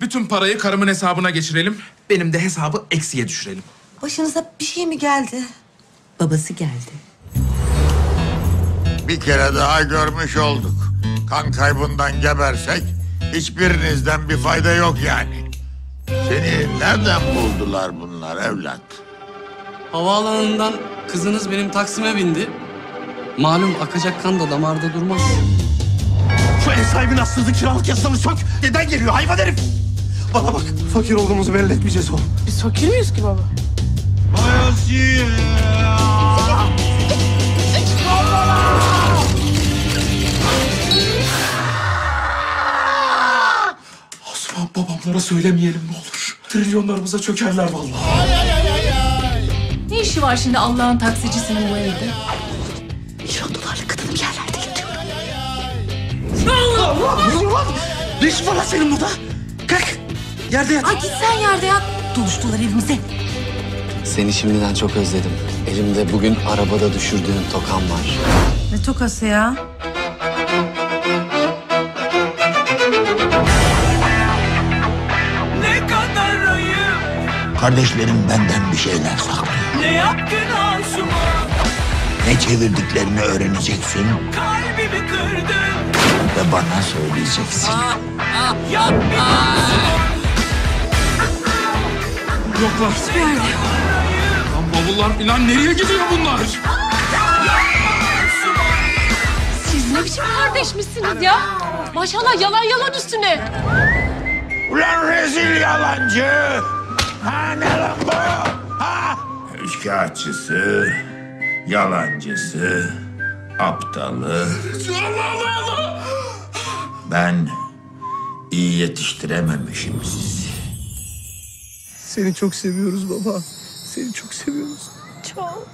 Bütün parayı karımın hesabına geçirelim. Benim de hesabı eksiye düşürelim. Başınıza bir şey mi geldi? Babası geldi. Bir kere daha görmüş olduk. Kan kaybından gebersek hiçbirinizden bir fayda yok yani. Seni nereden buldular bunlar evlat? Havaalanından kızınız benim taksime bindi. Malum akacak kan da damarda durmaz. Şu ev sahibinin astırdığı kiralık yasanı sök. Neden geliyor hayvan herif? Bana bak fakir olduğumuzu belli etmeyeceğiz oğlum. Biz fakir miyiz ki baba? Osman babamlara söylemeyelim ne olur. Trilyonlarımıza çökerler vallahi. Ne işi var şimdi Allah'ın taksicisinin bu evde? Milyon dolarlık kadın bir yerlerde yatıyor. Ne oluyor lan? Ne işin var lan senin burada? Kalk. Yerde yat. Ay git sen yerde yat. Doluştular evimize. Seni şimdiden çok özledim. Elimde bugün arabada düşürdüğün tokan var. Ne tokası ya? Ne kadar ayıp. Kardeşlerim benden bir şeyler saklıyor. Ne yaptın Asuman? Ne çevirdiklerini öğreneceksin Kalbimi kırdın. ve bana söyleyeceksin. Yapma. Yoklar. Hiçbir yerde Lan bavullar falan nereye gidiyor bunlar? Siz ne biçim kardeşmişsiniz ya? Maşallah yalan yalan üstüne. Ulan rezil yalancı! Ha ne lan bu? Ha? Üçkağıtçısı, yalancısı, aptalı. Ben iyi yetiştirememişim sizi. Seni çok seviyoruz baba. Seni çok seviyoruz. Çok.